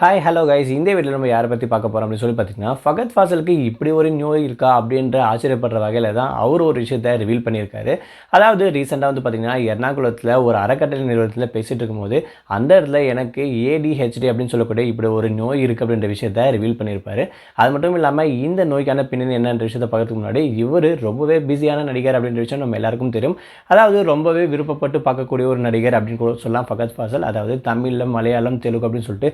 Hi hello guys இந்த வீட்டில் நம்ம யாரை பற்றி பார்க்க போகிறோம் அப்படின்னு சொல்லி பார்த்தீங்கன்னா ஃபகத் ஃபாசலுக்கு இப்படி ஒரு நோய் இருக்கா அப்படின்ற ஆச்சரியப்படுற வகையில் தான் அவர் ஒரு விஷயத்தை ரிவீல் பண்ணியிருக்காரு. அதாவது ரீசெண்டாக வந்து பார்த்தீங்கன்னா எர்ணாகுளத்தில் ஒரு அறக்கட்டளை நிறுவனத்தில் பேசிகிட்டு இருக்கும்போது அந்த இடத்துல எனக்கு ஏடிஹெச்டி அப்படின்னு சொல்லக்கூடிய இப்படி ஒரு நோய் இருக்குது அப்படின்ற விஷயத்தை ரிவீல் பண்ணியிருப்பாரு. அது மட்டும் இல்லாமல் இந்த நோய்க்கான பின்னணி என்னன்ற விஷயத்தை பார்க்கறதுக்கு முன்னாடி இவர் ரொம்பவே பிஸியான நடிகர் அப்படின்ற விஷயம் நம்ம எல்லாருக்கும் தெரியும். அதாவது ரொம்பவே விருப்பப்பட்டு பார்க்கக்கூடிய ஒரு நடிகர் அப்படின்னு சொல்லலாம் ஃபகத் ஃபாசல். அதாவது தமிழில் மலையாளம் தெலுங்கு அப்படின்னு சொல்லிட்டு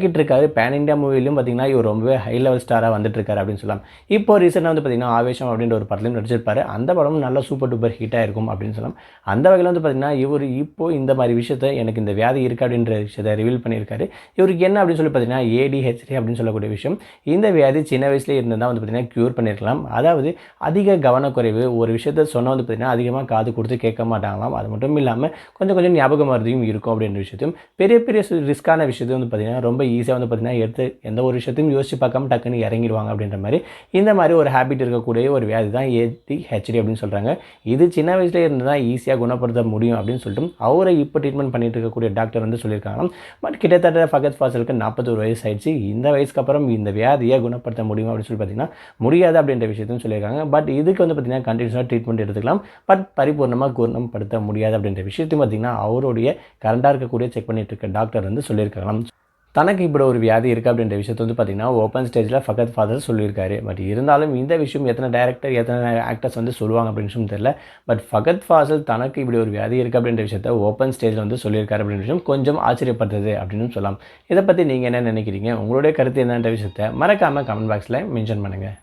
கலக்கிட்டு இருக்காரு பேன் இந்தியா மூவிலும் பார்த்தீங்கன்னா இவர் ரொம்பவே ஹை லெவல் ஸ்டாராக வந்துட்டு இருக்காரு அப்படின்னு சொல்லலாம். இப்போ ரீசெண்டாக வந்து பார்த்தீங்கன்னா ஆவேஷம் அப்படின்ற ஒரு படத்துலையும் நடிச்சிருப்பாரு. அந்த படமும் நல்லா சூப்பர் டூப்பர் ஹிட்டாக இருக்கும் அப்படின்னு சொல்லலாம். அந்த வகையில் வந்து பார்த்தீங்கன்னா இவர் இப்போ இந்த மாதிரி விஷயத்தை எனக்கு இந்த வியாதி இருக்குது அப்படின்ற விஷயத்தை ரிவீல் பண்ணியிருக்காரு. இவருக்கு என்ன அப்படின்னு சொல்லி பார்த்தீங்கன்னா ஏடிஹெச்டி அப்படின்னு சொல்லக்கூடிய விஷயம். இந்த வியாதி சின்ன வயசுலேயே இருந்தால் வந்து பார்த்தீங்கன்னா க்யூர் பண்ணியிருக்கலாம் அதாவது அதிக கவனக்குறைவு ஒரு விஷயத்த சொன்னால் வந்து பார்த்தீங்கன்னா அதிகமாக காது கொடுத்து கேட்க மாட்டாங்களாம். அது மட்டும் இல்லாமல் கொஞ்சம் கொஞ்சம் ஞாபகம் மருதியும் இருக்கும் அப்படின்ற விஷயத்தையும் பெரிய பெரிய ரிஸ்க்கான விஷயத்தையும் வந்து பார்த்தீங்கன்னா ரொம்ப ஈஸியாக வந்து பார்த்தீங்கன்னா எடுத்து எந்த ஒரு விஷயத்தையும் யோசிச்சு பார்க்காம டக்குன்னு இறங்கிடுவாங்க அப்படின்ற மாதிரி. இந்த மாதிரி ஒரு ஹேபிட் இருக்கக்கூடிய ஒரு வியாதி தான் ஏடி ஹெச்டி அப்படின்னு சொல்கிறாங்க இது சின்ன வயசுலேயே இருந்து தான் ஈஸியாக குணப்படுத்த முடியும் அப்படின்னு சொல்லிட்டு அவரை இப்போ ட்ரீட்மெண்ட் பண்ணிட்டு இருக்கக்கூடிய டாக்டர் வந்து சொல்லியிருக்காங்க. பட் கிட்டத்தட்ட ஃபகத் ஃபாசலுக்கு நாற்பத்தொரு வயசு ஆயிடுச்சு. இந்த வயசுக்கு அப்புறம் இந்த வியாதியை குணப்படுத்த முடியும் அப்படின்னு சொல்லி பார்த்தீங்கன்னா முடியாது அப்படின்ற விஷயத்தையும் சொல்லியிருக்காங்க. பட் இதுக்கு வந்து பார்த்தீங்கன்னா கண்டினியூஸாக ட்ரீட்மெண்ட் எடுத்துக்கலாம். பட் பரிபூர்ணமாக குணப்படுத்த முடியாது அப்படின்ற விஷயத்தையும் பார்த்தீங்கன்னா அவருடைய கரண்டாக இருக்கக்கூடிய செக் பண்ணிட்டு இருக்க டாக்டர் வந்து சொல்லியிருக்காங்களாம் தனக்கு இப்படி ஒரு வியாதி இருக்குது அப்படின்ற விஷயத்தை வந்து பார்த்திங்கன்னா ஓப்பன் ஸ்டேஜில் ஃபகத் ஃபாதர் சொல்லியிருக்காரு. பட் இருந்தாலும் இந்த விஷயம் எத்தனை டேரக்டர் எத்தனை ஆக்டர்ஸ் வந்து சொல்லுவாங்க அப்படின்னு விஷயம் தெரியல. பட் ஃபகத் ஃபாசல் தனக்கு இப்படி ஒரு வியாதி இருக்குது அப்படின்ற விஷயத்த ஓப்பன் ஸ்டேஜில் வந்து சொல்லியிருக்காரு அப்படின்ற விஷயம் கொஞ்சம் ஆச்சரியப்படுறது அப்படின்னு சொல்லலாம். இதை பற்றி நீங்கள் என்ன நினைக்கிறீங்க? உங்களுடைய கருத்து என்னன்ற விஷயத்த மறக்காமல் கமெண்ட் பாக்ஸில் மென்ஷன் பண்ணுங்கள்